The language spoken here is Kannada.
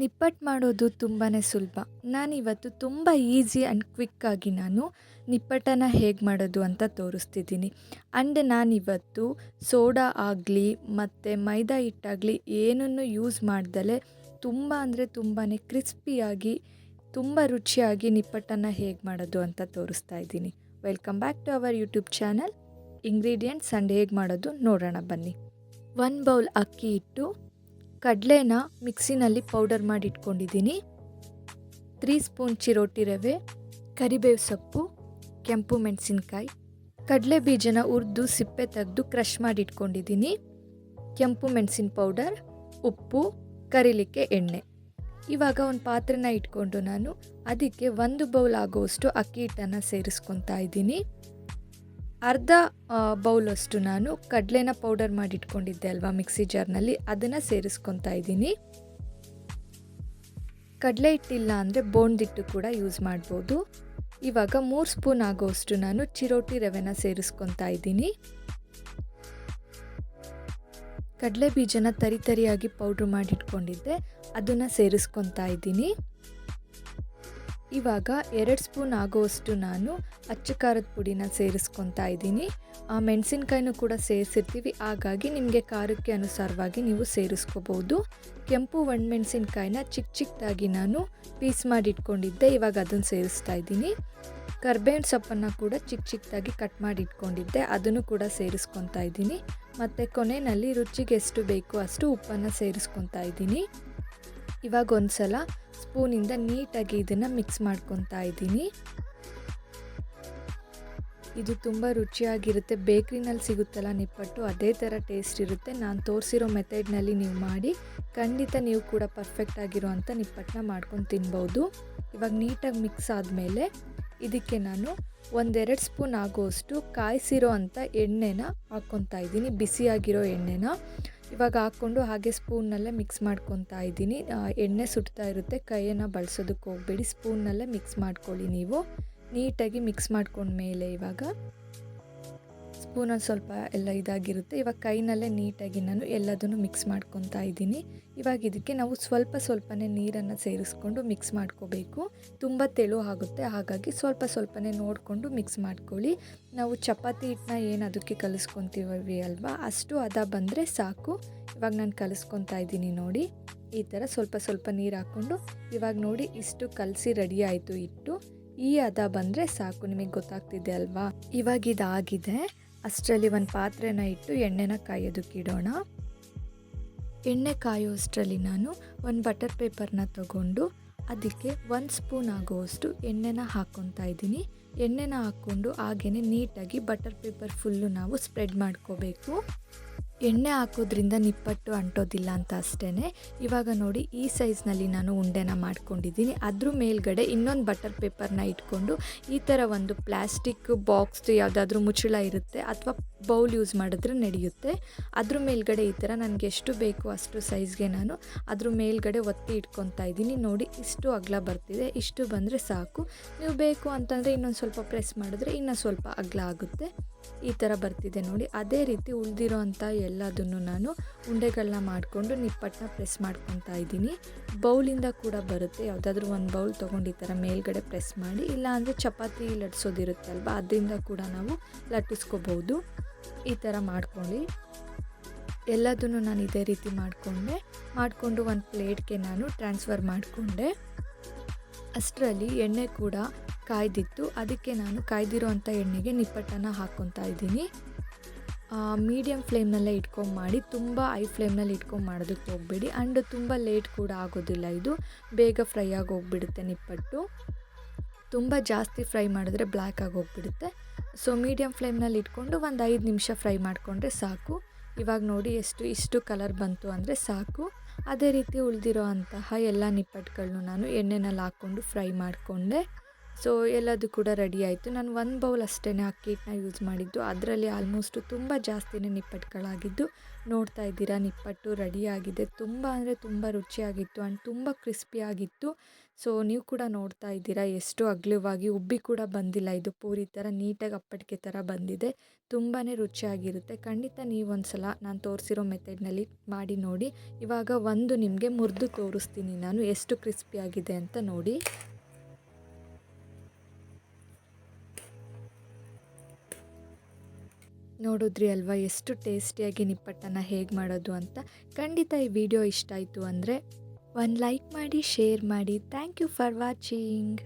ನಿಪ್ಪಟ್ಟು ಮಾಡೋದು ತುಂಬಾ ಸುಲಭ. ನಾನಿವತ್ತು ತುಂಬ ಈಸಿ ಆ್ಯಂಡ್ ಕ್ವಿಕ್ಕಾಗಿ ನಾನು ನಿಪ್ಪಟ್ಟನ್ನು ಹೇಗೆ ಮಾಡೋದು ಅಂತ ತೋರಿಸ್ತಿದ್ದೀನಿ. ಆ್ಯಂಡ್ ನಾನಿವತ್ತು ಸೋಡಾ ಆಗಲಿ ಮತ್ತು ಮೈದಾ ಹಿಟ್ಟಾಗಲಿ ಏನನ್ನು ಯೂಸ್ ಮಾಡ್ದಲೇ ತುಂಬ ಅಂದರೆ ತುಂಬಾ ಕ್ರಿಸ್ಪಿಯಾಗಿ ತುಂಬ ರುಚಿಯಾಗಿ ನಿಪ್ಪಟ್ಟನ್ನು ಹೇಗೆ ಮಾಡೋದು ಅಂತ ತೋರಿಸ್ತಾ ಇದ್ದೀನಿ. Welcome back to our YouTube channel. Ingredients and ಹೇಗೆ ಮಾಡೋದು ನೋಡೋಣ ಬನ್ನಿ. ಒನ್ ಬೌಲ್ ಅಕ್ಕಿ ಹಿಟ್ಟು ಕಡಲೆನ ಮಿಕ್ಸಿನಲ್ಲಿ ಪೌಡರ್ ಮಾಡಿ ಇಟ್ಕೊಂಡಿದ್ದೀನಿ. ತ್ರೀ ಸ್ಪೂನ್ ಚಿರೋಟಿ ರವೆ, ಕರಿಬೇವು ಸೊಪ್ಪು, ಕೆಂಪು ಮೆಣಸಿನ್ಕಾಯಿ, ಕಡಲೆ ಬೀಜನ ಹುರಿದು ಸಿಪ್ಪೆ ತೆಗೆದು ಕ್ರಷ್ ಮಾಡಿ ಇಟ್ಕೊಂಡಿದ್ದೀನಿ. ಕೆಂಪು ಮೆಣಸಿನ ಪೌಡರ್, ಉಪ್ಪು, ಕರಿಲಿಕ್ಕೆ ಎಣ್ಣೆ. ಇವಾಗ ಒಂದು ಪಾತ್ರೆನ ಇಟ್ಕೊಂಡು ನಾನು ಅದಕ್ಕೆ ಒಂದು ಬೌಲ್ ಆಗೋವಷ್ಟು ಅಕ್ಕಿ ಹಿಟ್ಟನ್ನು ಸೇರಿಸ್ಕೊತಾ ಇದ್ದೀನಿ. ಅರ್ಧ ಬೌಲಷ್ಟು ನಾನು ಕಡಲೆನ ಪೌಡರ್ ಮಾಡಿ ಇಟ್ಕೊಂಡಿದ್ದೆ ಅಲ್ವಾ ಮಿಕ್ಸಿ ಜಾರ್ನಲ್ಲಿ ಅದನ್ನು ಸೇರಿಸ್ಕೊತಾ ಇದ್ದೀನಿ. ಕಡಲೆ ಹಿಟ್ಟಿಲ್ಲ ಅಂದರೆ ಬೋಣ್ದಿಟ್ಟು ಕೂಡ ಯೂಸ್ ಮಾಡ್ಬೋದು. ಇವಾಗ ಮೂರು ಸ್ಪೂನ್ ಆಗೋಷ್ಟು ನಾನು ಚಿರೋಟಿ ರವೆನ ಸೇರಿಸ್ಕೊತಾ ಇದ್ದೀನಿ. ಕಡಲೆ ಬೀಜನ ತರಿ ತರಿಯಾಗಿ ಪೌಡ್ರ್ ಮಾಡಿ ಇಟ್ಕೊಂಡಿದ್ದೆ ಅದನ್ನು ಸೇರಿಸ್ಕೊತಾ ಇದ್ದೀನಿ. ಇವಾಗ ಎರಡು ಸ್ಪೂನ್ ಆಗೋವಷ್ಟು ನಾನು ಅಚ್ಚು ಖಾರದ ಪುಡಿನ ಸೇರಿಸ್ಕೊತಾ ಇದ್ದೀನಿ. ಆ ಮೆಣಸಿನ್ಕಾಯಿನೂ ಕೂಡ ಸೇರಿಸಿರ್ತೀವಿ. ಹಾಗಾಗಿ ನಿಮಗೆ ಖಾರಕ್ಕೆ ಅನುಸಾರವಾಗಿ ನೀವು ಸೇರಿಸ್ಕೋಬೋದು. ಕೆಂಪು ಒಣಮೆಣಸಿನ್ಕಾಯಿನ ಚಿಕ್ಕ ಚಿಕ್ಕದಾಗಿ ನಾನು ಪೀಸ್ ಮಾಡಿ ಇಟ್ಕೊಂಡಿದ್ದೆ ಇವಾಗ ಅದನ್ನು ಸೇರಿಸ್ತಾ ಇದ್ದೀನಿ. ಕರ್ಬೇವಿನ ಸೊಪ್ಪನ್ನು ಕೂಡ ಚಿಕ್ಕ ಚಿಕ್ಕದಾಗಿ ಕಟ್ ಮಾಡಿ ಇಟ್ಕೊಂಡಿದ್ದೆ ಅದನ್ನು ಕೂಡ ಸೇರಿಸ್ಕೊತಾ ಇದ್ದೀನಿ. ಮತ್ತು ಕೊನೆಯಲ್ಲಿ ರುಚಿಗೆ ಎಷ್ಟು ಬೇಕೋ ಅಷ್ಟು ಉಪ್ಪನ್ನು ಸೇರಿಸ್ಕೊತಾ ಇದ್ದೀನಿ. ಇವಾಗ ಒಂದು ಸಲ ಸ್ಪೂನಿಂದ ನೀಟಾಗಿ ಇದನ್ನು ಮಿಕ್ಸ್ ಮಾಡ್ಕೊತಾ ಇದ್ದೀನಿ. ಇದು ತುಂಬ ರುಚಿಯಾಗಿರುತ್ತೆ. ಬೇಕ್ರಿನಲ್ಲಿ ಸಿಗುತ್ತಲ್ಲ ನಿಪ್ಪಟ್ಟು, ಅದೇ ಥರ ಟೇಸ್ಟ್ ಇರುತ್ತೆ. ನಾನು ತೋರಿಸಿರೋ ಮೆಥಡ್ನಲ್ಲಿ ನೀವು ಮಾಡಿ, ಖಂಡಿತ ನೀವು ಕೂಡ ಪರ್ಫೆಕ್ಟ್ ಆಗಿರೋ ಅಂಥ ನಿಪ್ಪಟ್ಟನ್ನ ಮಾಡ್ಕೊಂಡು ತಿನ್ಬೋದು. ಇವಾಗ ನೀಟಾಗಿ ಮಿಕ್ಸ್ ಆದಮೇಲೆ ಇದಕ್ಕೆ ನಾನು ಒಂದೆರಡು ಸ್ಪೂನ್ ಆಗೋಷ್ಟು ಕಾಯಿಸಿರೋ ಅಂಥ ಎಣ್ಣೆನ ಹಾಕ್ಕೊತಾ ಇದ್ದೀನಿ. ಬಿಸಿಯಾಗಿರೋ ಎಣ್ಣೆನ. ಇವಾಗ ಹಾಕ್ಕೊಂಡು ಹಾಗೆ ಸ್ಪೂನ್ನಲ್ಲೇ ಮಿಕ್ಸ್ ಮಾಡ್ಕೊತಾ ಇದ್ದೀನಿ. ಎಣ್ಣೆ ಸುಡ್ತಾ ಇರುತ್ತೆ. ಕೈಯನ್ನು ಬಳಸೋದಕ್ಕೆ ಹೋಗಬೇಡಿ. ಸ್ಪೂನ್ನಲ್ಲೇ ಮಿಕ್ಸ್ ಮಾಡ್ಕೊಳ್ಳಿ ನೀವು. ನೀಟಾಗಿ ಮಿಕ್ಸ್ ಮಾಡ್ಕೊಂಡ್ಮೇಲೆ ಇವಾಗ ಸ್ಪೂನಲ್ಲಿ ಸ್ವಲ್ಪ ಎಲ್ಲ ಇದಾಗಿರುತ್ತೆ. ಇವಾಗ ಕೈನಲ್ಲೇ ನೀಟಾಗಿ ನಾನು ಎಲ್ಲದನ್ನು ಮಿಕ್ಸ್ ಮಾಡ್ಕೊತಾ ಇದ್ದೀನಿ. ಇವಾಗ ಇದಕ್ಕೆ ನಾವು ಸ್ವಲ್ಪ ಸ್ವಲ್ಪನೇ ನೀರನ್ನು ಸೇರಿಸ್ಕೊಂಡು ಮಿಕ್ಸ್ ಮಾಡ್ಕೋಬೇಕು. ತುಂಬ ತೆಳು ಆಗುತ್ತೆ. ಹಾಗಾಗಿ ಸ್ವಲ್ಪ ಸ್ವಲ್ಪನೇ ನೋಡಿಕೊಂಡು ಮಿಕ್ಸ್ ಮಾಡ್ಕೊಳ್ಳಿ. ನಾವು ಚಪಾತಿ ಹಿಟ್ಟನ್ನ ಏನು ಅದಕ್ಕೆ ಕಲಿಸ್ಕೊತೀವಿ ಅಲ್ವಾ? ಅಷ್ಟು ಅದ ಬಂದರೆ ಸಾಕು. ಇವಾಗ ನಾನು ಕಲಿಸ್ಕೊತಾ ಇದ್ದೀನಿ ನೋಡಿ. ಈ ಥರ ಸ್ವಲ್ಪ ಸ್ವಲ್ಪ ನೀರು ಹಾಕ್ಕೊಂಡು ಇವಾಗ ನೋಡಿ ಇಷ್ಟು ಕಲಸಿ ರೆಡಿ ಆಯಿತು ಇಟ್ಟು ಈ ಅದ ಬಂದರೆ ಸಾಕು. ನಿಮಗೆ ಗೊತ್ತಾಗ್ತಿದೆ ಅಲ್ವಾ? ಇವಾಗ ಇದಾಗಿದೆ. ಅಷ್ಟರಲ್ಲಿ ಒಂದು ಪಾತ್ರೆನ ಇಟ್ಟು ಎಣ್ಣೆನ ಕಾಯೋದಕ್ಕೆ ಇಡೋಣ ಎಣ್ಣೆ ಕಾಯೋಷ್ಟರಲ್ಲಿ ನಾನು ಒಂದು ಬಟರ್ ಪೇಪರ್ನ ತಗೊಂಡು ಅದಕ್ಕೆ ಒಂದು ಸ್ಪೂನ್ ಆಗುವಷ್ಟು ಎಣ್ಣೆನ ಹಾಕ್ಕೊತಾ ಇದ್ದೀನಿ. ಎಣ್ಣೆನ ಹಾಕ್ಕೊಂಡು ಹಾಗೆಯೇ ನೀಟಾಗಿ ಬಟರ್ ಪೇಪರ್ ಫುಲ್ಲು ನಾವು ಸ್ಪ್ರೆಡ್ ಮಾಡ್ಕೋಬೇಕು. ಎಣ್ಣೆ ಹಾಕೋದ್ರಿಂದ ನಿಪ್ಪಟ್ಟು ಅಂಟೋದಿಲ್ಲ ಅಂತ ಅಷ್ಟೇ ಇವಾಗ ನೋಡಿ ಈ ಸೈಜ್ನಲ್ಲಿ ನಾನು ಉಂಡೆನ ಮಾಡ್ಕೊಂಡಿದ್ದೀನಿ. ಅದ್ರ ಮೇಲ್ಗಡೆ ಇನ್ನೊಂದು ಬಟರ್ ಪೇಪರ್ನ ಇಟ್ಕೊಂಡು ಈ ಥರ ಒಂದು ಪ್ಲಾಸ್ಟಿಕ್ ಬಾಕ್ಸ್ ಯಾವುದಾದ್ರೂ ಮುಚ್ಚಳ ಇರುತ್ತೆ ಅಥವಾ ಬೌಲ್ ಯೂಸ್ ಮಾಡಿದ್ರೆ ನಡೆಯುತ್ತೆ. ಅದ್ರ ಮೇಲ್ಗಡೆ ಈ ಥರ ನನಗೆ ಎಷ್ಟು ಬೇಕು ಅಷ್ಟು ಸೈಜ್ಗೆ ನಾನು ಅದ್ರ ಮೇಲ್ಗಡೆ ಒತ್ತಿ ಇಟ್ಕೊತಾ ಇದ್ದೀನಿ. ನೋಡಿ ಇಷ್ಟು ಅಗಲ ಬರ್ತಿದೆ. ಇಷ್ಟು ಬಂದರೆ ಸಾಕು. ನೀವು ಬೇಕು ಅಂತಂದರೆ ಇನ್ನೊಂದು ಸ್ವಲ್ಪ ಪ್ರೆಸ್ ಮಾಡಿದ್ರೆ ಇನ್ನೂ ಸ್ವಲ್ಪ ಅಗಲ ಆಗುತ್ತೆ. ಈ ಥರ ಬರ್ತಿದೆ ನೋಡಿ. ಅದೇ ರೀತಿ ಉಳಿದಿರೋ ಅಂಥ ಎಲ್ಲದನ್ನು ನಾನು ಉಂಡೆಗಳನ್ನ ಮಾಡಿಕೊಂಡು ನಿಪ್ಪಟ್ಟನ್ನ ಪ್ರೆಸ್ ಮಾಡ್ಕೊತಾ ಇದ್ದೀನಿ. ಬೌಲಿಂದ ಕೂಡ ಬರುತ್ತೆ. ಯಾವುದಾದ್ರೂ ಒಂದು ಬೌಲ್ ತೊಗೊಂಡು ಈ ಥರ ಮೇಲ್ಗಡೆ ಪ್ರೆಸ್ ಮಾಡಿ, ಇಲ್ಲ ಅಂದರೆ ಚಪಾತಿ ಅಲ್ವಾ? ಅದರಿಂದ ಕೂಡ ನಾವು ಲಟ್ಟಿಸ್ಕೋಬೋದು. ಈ ಥರ ಮಾಡ್ಕೊಳ್ಳಿ. ಎಲ್ಲದನ್ನು ನಾನು ಇದೇ ರೀತಿ ಮಾಡಿಕೊಂಡೆ. ಮಾಡಿಕೊಂಡು ಒಂದು ಪ್ಲೇಟ್ಗೆ ನಾನು ಟ್ರಾನ್ಸ್ಫರ್ ಮಾಡಿಕೊಂಡೆ. ಅಷ್ಟರಲ್ಲಿ ಎಣ್ಣೆ ಕೂಡ ಕಾಯ್ದಿತ್ತು. ಅದಕ್ಕೆ ನಾನು ಕಾಯ್ದಿರೋ ಅಂಥ ಎಣ್ಣೆಗೆ ನಿಪ್ಪಟ್ಟನ್ನು ಹಾಕ್ಕೊತಾ ಇದ್ದೀನಿ. ಮೀಡಿಯಮ್ ಫ್ಲೇಮ್ನಲ್ಲೇ ಇಟ್ಕೊಂಡು ಮಾಡಿ ತುಂಬ ಐ ಫ್ಲೇಮ್ನಲ್ಲಿ ಇಟ್ಕೊಂಡು ಮಾಡೋದಕ್ಕೆ ಹೋಗಬೇಡಿ. ಆ್ಯಂಡ್ ತುಂಬ ಲೇಟ್ ಕೂಡ ಆಗೋದಿಲ್ಲ ಇದು. ಬೇಗ ಫ್ರೈ ಆಗಿ ಹೋಗ್ಬಿಡುತ್ತೆ ನಿಪ್ಪಟ್ಟು. ತುಂಬ ಜಾಸ್ತಿ ಫ್ರೈ ಮಾಡಿದ್ರೆ ಬ್ಲ್ಯಾಕ್ ಆಗಿ ಹೋಗ್ಬಿಡುತ್ತೆ ಸೊ ಮೀಡಿಯಮ್ ಫ್ಲೇಮ್ನಲ್ಲಿ ಇಟ್ಕೊಂಡು ಒಂದು ಐದು ನಿಮಿಷ ಫ್ರೈ ಮಾಡಿಕೊಂಡ್ರೆ ಸಾಕು. ಇವಾಗ ನೋಡಿ ಎಷ್ಟು, ಇಷ್ಟು ಕಲರ್ ಬಂತು ಅಂದರೆ ಸಾಕು. ಅದೇ ರೀತಿ ಉಳಿದಿರೋ ಅಂತಹ ಎಲ್ಲ ನಿಪ್ಪಟ್ಟುಗಳನ್ನು ನಾನು ಎಣ್ಣೆನಲ್ಲಿ ಹಾಕ್ಕೊಂಡು ಫ್ರೈ ಮಾಡಿಕೊಂಡೆ. ಸೊ ಎಲ್ಲದು ಕೂಡ ರೆಡಿ ಆಯಿತು. ನಾನು ಒಂದು ಬೌಲ್ ಅಷ್ಟೇ ಅಕ್ಕಿ ಹಿಟ್ಟನ್ನ ಯೂಸ್ ಮಾಡಿದ್ದು. ಅದರಲ್ಲಿ ಆಲ್ಮೋಸ್ಟು ತುಂಬ ಜಾಸ್ತಿನೇ ನಿಪ್ಪಟ್ಟುಗಳಾಗಿದ್ದು ನೋಡ್ತಾ ಇದ್ದೀರಾ, ನಿಪ್ಪಟ್ಟು ರೆಡಿಯಾಗಿದೆ ತುಂಬ ಅಂದರೆ ತುಂಬ ರುಚಿಯಾಗಿತ್ತು ಆ್ಯಂಡ್ ತುಂಬ ಕ್ರಿಸ್ಪಿಯಾಗಿತ್ತು ಸೊ ನೀವು ಕೂಡ ನೋಡ್ತಾ ಇದ್ದೀರಾ, ಎಷ್ಟು ಅಗ್ಲವಾಗಿ ಉಬ್ಬಿ ಕೂಡ ಬಂದಿಲ್ಲ. ಇದು ಪೂರಿ ಥರ ನೀಟಾಗಿ ಅಪ್ಪಟಿಕೆ ಥರ ಬಂದಿದೆ. ತುಂಬಾ ರುಚಿಯಾಗಿರುತ್ತೆ. ಖಂಡಿತ ನೀವೊಂದು ಸಲ ನಾನು ತೋರಿಸಿರೋ ಮೆಥಡ್ನಲ್ಲಿ ಮಾಡಿ ನೋಡಿ. ಇವಾಗ ಒಂದು ನಿಮಗೆ ಮುರಿದು ತೋರಿಸ್ತೀನಿ ನಾನು, ಎಷ್ಟು ಕ್ರಿಸ್ಪಿಯಾಗಿದೆ ಅಂತ ನೋಡಿ. ನೋಡಿದ್ರಿ ಅಲ್ವಾ? ಎಷ್ಟು ಟೇಸ್ಟಿಯಾಗಿ ನಿಪ್ಪಟ್ಟನ್ನು ಹೇಗೆ ಮಾಡೋದು ಅಂತ. ಖಂಡಿತ ಈ ವಿಡಿಯೋ ಇಷ್ಟ ಆಯಿತು ಅಂದರೆ ಒಂದು ಲೈಕ್ ಮಾಡಿ, ಶೇರ್ ಮಾಡಿ. Thank you for watching.